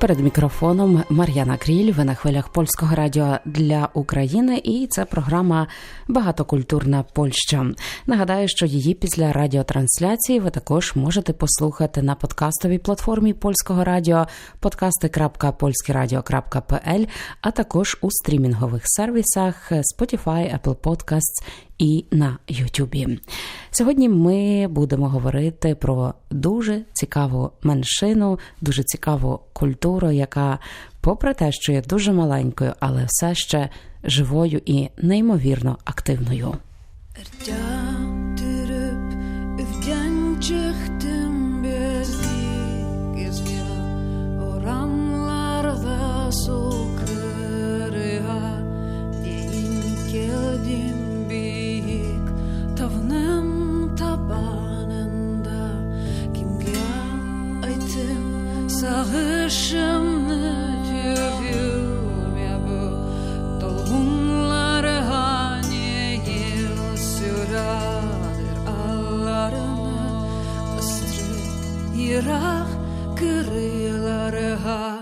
Перед мікрофоном Мар'яна Кріль. Ви на хвилях польського радіо для України, і це програма Багатокультурна Польща. Нагадаю, що її після радіотрансляції ви також можете послухати на подкастовій платформі польського радіо podcasty.polskieradio.pl, а також у стрімінгових сервісах Spotify, Apple Podcasts і на Ютубі. Сьогодні ми будемо говорити про дуже цікаву меншину, дуже цікаву культуру, яка, попри те, що є дуже маленькою, але все ще живою і неймовірно активною. Sağışımı tüyüm ya bu? Dolgunlar hani yıl süradır Allarını ıstırıp yırak kırıları ha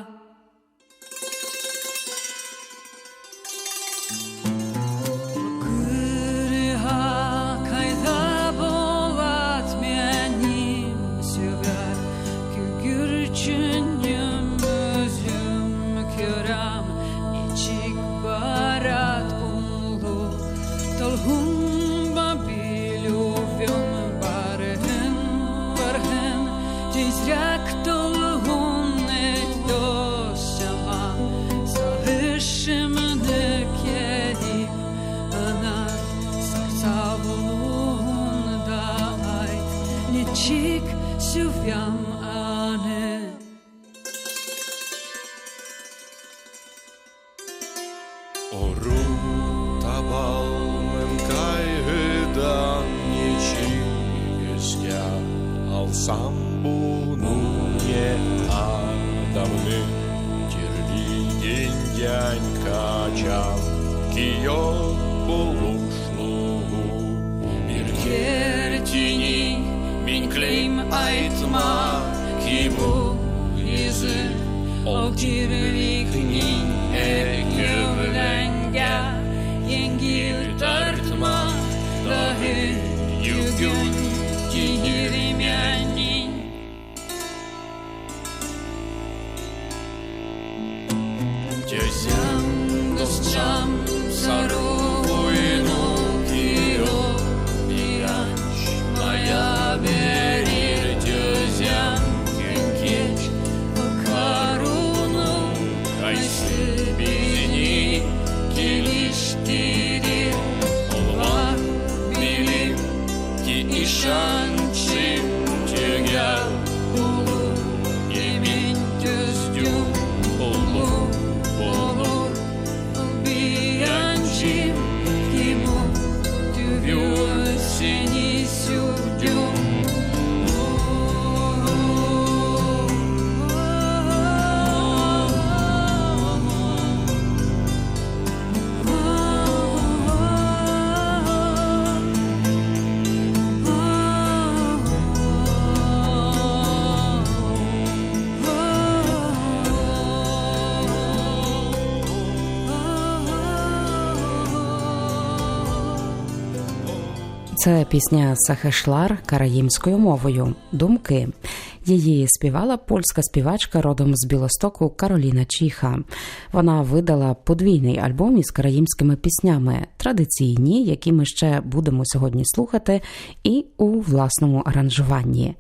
Це пісня Сахешлар караїмською мовою Думки. Її співала польська співачка родом з Білостоку Кароліна Чіха. Вона видала подвійний альбом із караїмськими піснями, традиційні, які ми ще будемо сьогодні слухати, і у власному аранжуванні.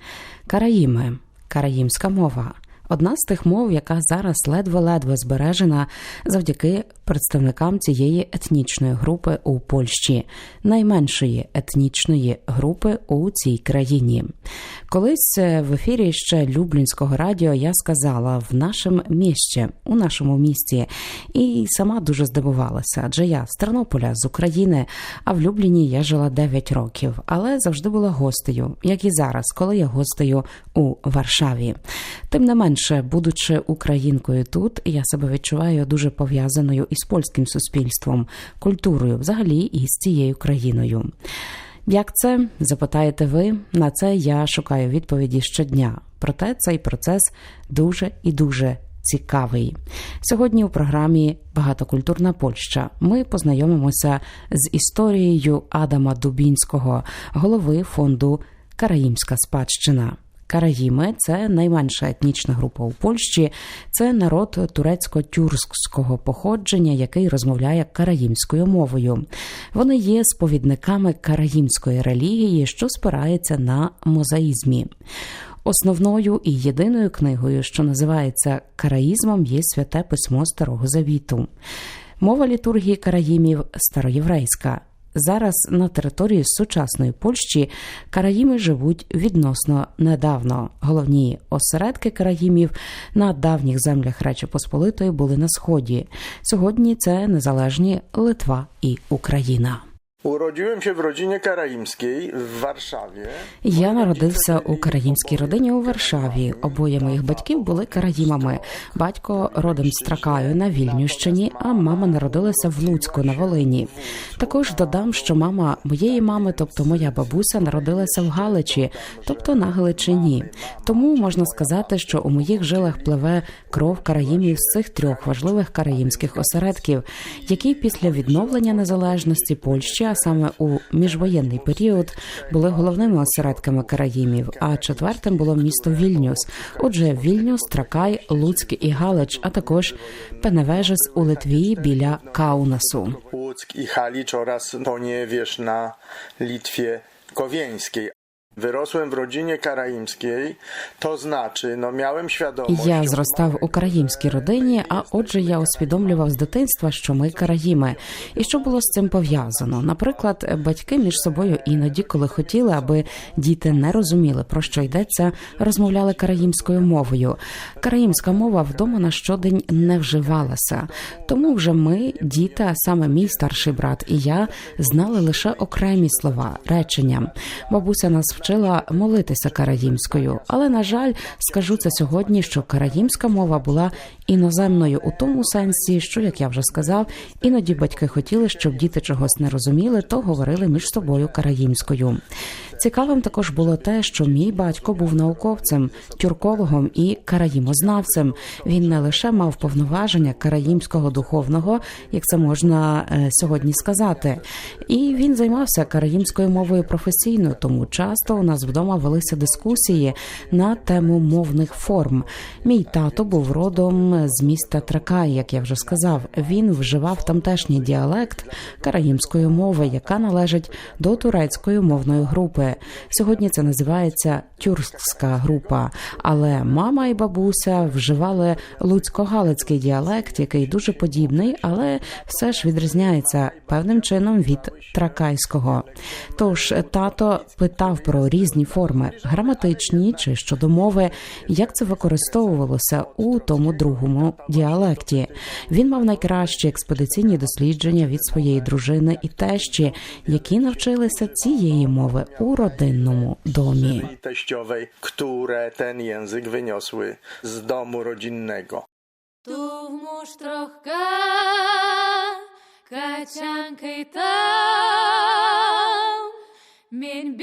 Караїми, караїмська мова. Одна з тих мов, яка зараз ледве-ледве збережена завдяки представникам цієї етнічної групи у Польщі, найменшої етнічної групи у цій країні. Колись в ефірі ще Люблінського радіо я сказала в нашому місті, у нашому місті, і сама дуже здивувалася, адже я з Тернополя, з України, а в Любліні я жила 9 років, але завжди була гостею, як і зараз, коли я гостею у Варшаві. Тим не менше, будучи українкою тут, я себе відчуваю дуже пов'язаною із польським суспільством, культурою, взагалі і з цією країною. Як це запитаєте ви? На це я шукаю відповіді щодня. Проте цей процес дуже і дуже цікавий. Сьогодні у програмі Багатокультурна Польща ми познайомимося з історією Адама Дубінського, голови фонду Караїмська спадщина. Караїми це найменша етнічна група у Польщі. Це народ турецько-тюркського походження, який розмовляє караїмською мовою. Вони є сповідниками караїмської релігії, що спирається на мозаїзмі. Основною і єдиною книгою, що називається караїзмом, є святе письмо Старого Завіту. Мова літургії караїмів староєврейська. Зараз на території сучасної Польщі караїми живуть відносно недавно. Головні осередки караїмів на давніх землях Речі Посполитої були на сході. Сьогодні це незалежні Литва і Україна. Urodziłem się w rodzinie karaimskiej w Warszawie. Я народився у караїмській родині у Варшаві. Обоє моїх батьків були караїмами. Батько родом з Тракаю на Вільнющині, а мама народилася в Луцьку на Волині. Також додам, що мама моєї мами, тобто моя бабуся, народилася в Галичі, тобто на Галичині. Тому можна сказати, що у моїх жилах пливе кров караїмів з цих трьох важливих караїмських осередків, які після відновлення незалежності Польщі, а саме у міжвоєнний період, були головними осередками караїмів. А четвертим було місто Вільнюс. Отже, Вільнюс, Тракай, Луцьк і Галич, а також Пеневежес у Литві біля Каунасу. Луцьк і Halicz oraz Poniewierz на Літві Kowieńskiej. Wyrosłem w rodzinie karaimskiej, to znaczy, no miałem świadomość... Я зростав у караїмській родині, а отже, я усвідомлював з дитинства, що ми караїми. І що було з цим пов'язано? Наприклад, батьки між собою іноді, коли хотіли, аби діти не розуміли про що йдеться, розмовляли караїмською мовою. Караїмська мова вдома на щодень не вживалася. Тому вже ми, діти, а саме мій старший брат і я, знали лише окремі слова, речення. Бабуся нас вчила молитися караїмською, але на жаль, скажу це сьогодні, що караїмська мова була іноземною у тому сенсі, що, як я вже сказав, іноді батьки хотіли, щоб діти чогось не розуміли, то говорили між собою караїмською. Цікавим також було те, що мій батько був науковцем, тюркологом і караїмознавцем. Він не лише мав повноваження караїмського духовного, як це можна е, сьогодні сказати, і він займався караїмською мовою професійно, тому часто у нас вдома велися дискусії на тему мовних форм. Мій тато був родом з міста Тракай, як я вже сказав. Він вживав тамтешній діалект караїмської мови, яка належить до турецької мовної групи. Сьогодні це називається тюркська група. Але мама і бабуся вживали луцько-галицький діалект, який дуже подібний, але все ж відрізняється певним чином від тракайського. Тож тато питав про різні форми, граматичні чи щодо мови, як це використовувалося у тому другому діалекті. Він мав найкращі експедиційні дослідження від своєї дружини і тещі, які навчилися цієї мови у rodzinnym domie. teściowej, które ten język wyniosły z domu rodzinnego. Tu w musztrochka, kacianka i tam, mień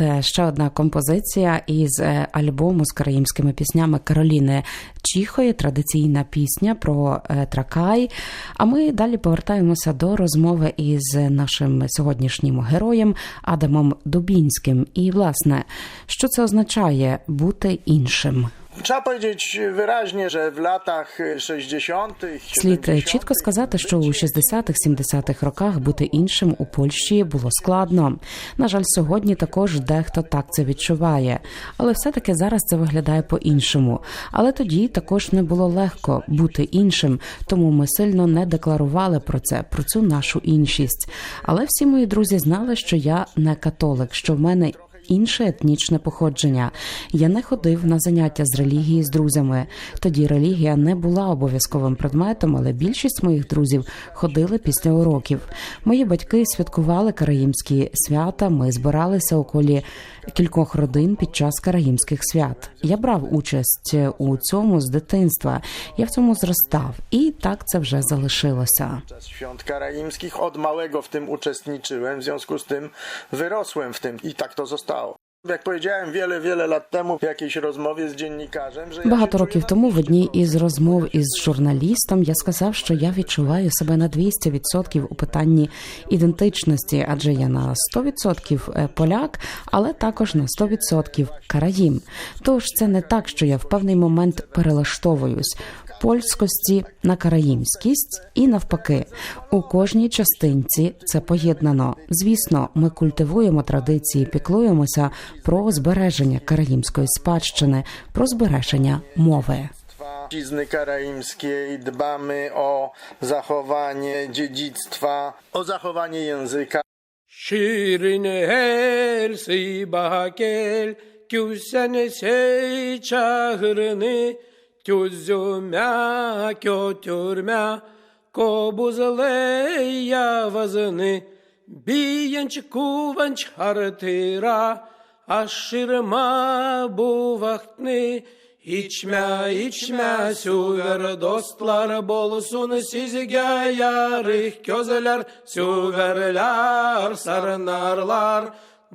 Це ще одна композиція із е, альбому з караїмськими піснями Кароліни Чіхої, традиційна пісня про е, Тракай. А ми далі повертаємося до розмови із нашим сьогоднішнім героєм Адамом Дубінським. І, власне, що це означає бути іншим? Trzeba powiedzieć wyraźnie, że w latach 60. Слід е, чітко сказати, що у 60-х-70-х роках бути іншим у Польщі було складно. На жаль, сьогодні також дехто так це відчуває, але все-таки зараз це виглядає по-іншому. Але тоді також не було легко бути іншим, тому ми сильно не декларували про це, про цю нашу іншість. Але всі мої друзі знали, що я не католик, що в мене інше етнічне походження. Я не ходив на заняття з релігії з друзями. Тоді релігія не була обов'язковим предметом, але більшість моїх друзів ходили після уроків. Мої батьки святкували караїмські свята. Ми збиралися у колі кількох родин під час караїмських свят. Я брав участь у цьому з дитинства. Я в цьому зростав, і так це вже залишилося. Świąt karaimskich od małego w tym uczestniczyłem, w związku z tym wyrosłem w tym i tak to zostało. Jak powiedziałem wiele, wiele lat temu w jakiejś rozmowie z dziennikarzem, że Багато років тому в одній із розмов із журналістом я сказав, що я відчуваю себе на 200% у питанні ідентичності, адже я на 100% е, поляк, але також на 100% караїм. Тож це не так, що я в певний момент перелаштовуюсь. Польськості на караїмськість і навпаки у кожній частинці це поєднано. Звісно, ми культивуємо традиції, піклуємося про збереження караїмської спадщини, про збереження мови. Dziedzictwa karaimskiej, dbamy o zachowanie dziedzictwa, o zachowanie języka. Şirin her bahkel Küsen sey çahırını Tüzüme kötürme Kobuzle yavazını Biyenç kuvanç hartıra Aşırma bu vaktini İçme içme süver dostlar bolsun sizge yarih gözler süverler sarınarlar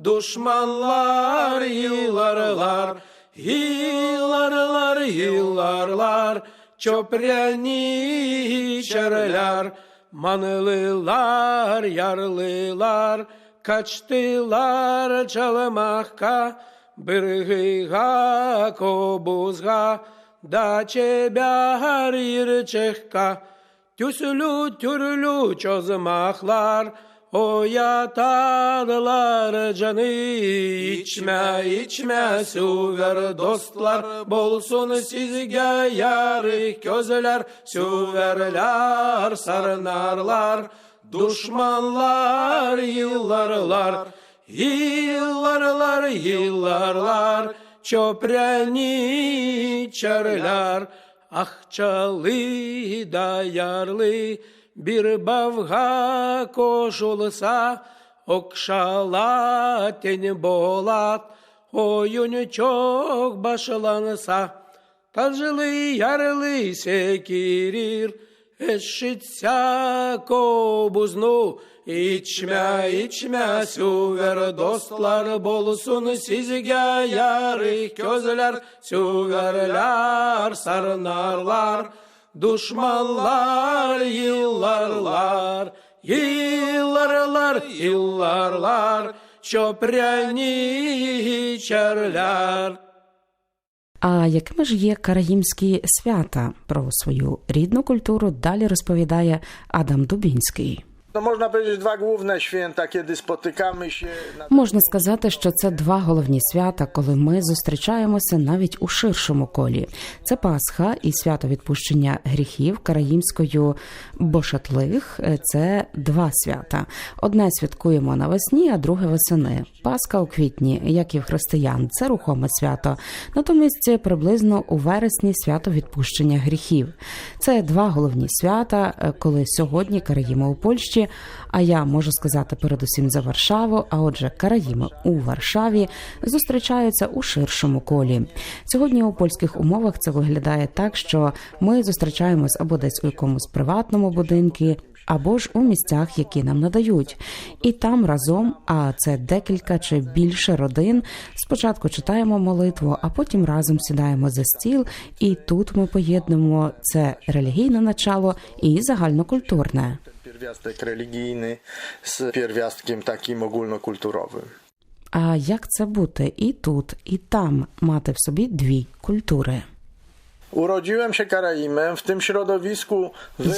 düşmanlar yıllarlar yıllarlar yıllarlar çöpreni içerler manılılar yarlılar kaçtılar çalmakka Биргига кобузга, да тебя гарірчехка, Тюсülü türlü çözmahlar, Oyatadılar canı içme içme süver dostlar bolsun sizge yarı gözler süverler sarınarlar Düşmanlar yıllarlar Yıllarlar yıllarlar çöpreni çarlar Akçalı dayarlı bir bavga koşulsa Okşala ten bolat oyun çok başlansa Tacılı yarlı sekirir eşitse kobuznu İçme içme süver dostlar bolsun sizge yarı gözler süverler sarınarlar düşmanlar yıllarlar yıllarlar yıllarlar çöpreni içerler А якими ж є караїмські свята? Про свою рідну культуру далі розповідає Адам Дубінський. Się Можна сказати, що це два головні свята, коли ми зустрічаємося навіть у ширшому колі. Це Пасха і свято відпущення гріхів караїмською Бошатлих. Це два свята. Одне святкуємо навесні, а друге весени. Пасха у квітні, як і в християн, це рухоме свято. Натомість приблизно у вересні свято відпущення гріхів. Це два головні свята, е, коли сьогодні караїми у Польщі. А я можу сказати передусім за Варшаву. А отже, караїми у Варшаві зустрічаються у ширшому колі. Сьогодні у польських умовах це виглядає так, що ми зустрічаємось або десь у якомусь приватному будинку, або ж у місцях, які нам надають. І там разом, а це декілька чи більше родин. Спочатку читаємо молитву, а потім разом сідаємо за стіл, і тут ми поєднуємо це релігійне начало і загальнокультурне. Pierwiastek religijny z pierwiastkiem takim ogólnokulturowym. А як це бути і тут, і там мати в собі дві культури? Urodziłem się Karaimem, w tym środowisku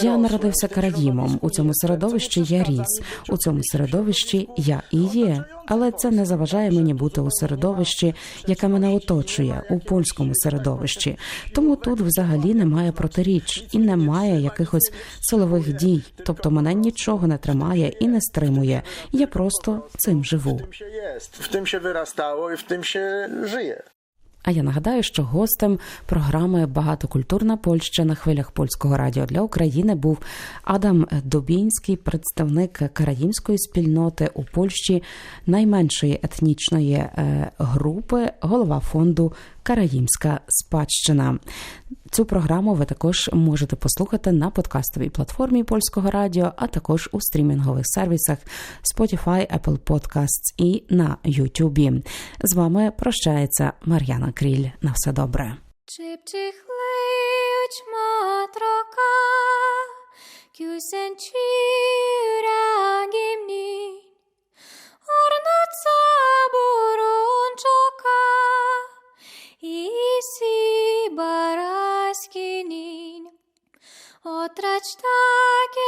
Я народився Караїмом. У цьому середовищі я ріс. У цьому середовищі я і є. Але це не заважає мені бути у середовищі, яке мене оточує, у польському середовищі. Тому тут взагалі немає протиріч і немає якихось силових дій. Тобто мене нічого не тримає і не стримує. Я просто цим живу. W tym się jest, w tym się wyrastało i А я нагадаю, що гостем програми Багатокультурна Польща на хвилях польського радіо для України був Адам Дубінський, представник караїмської спільноти у Польщі, найменшої етнічної е, групи, голова фонду Караїмська спадщина. Цю програму ви також можете послухати на подкастовій платформі польського радіо, а також у стрімінгових сервісах Spotify, Apple Podcasts і на YouTube. З вами прощається Мар'яна Кріль. На все добре. Чип чихлеють матрока, кюсен pequenininho. Outra destaque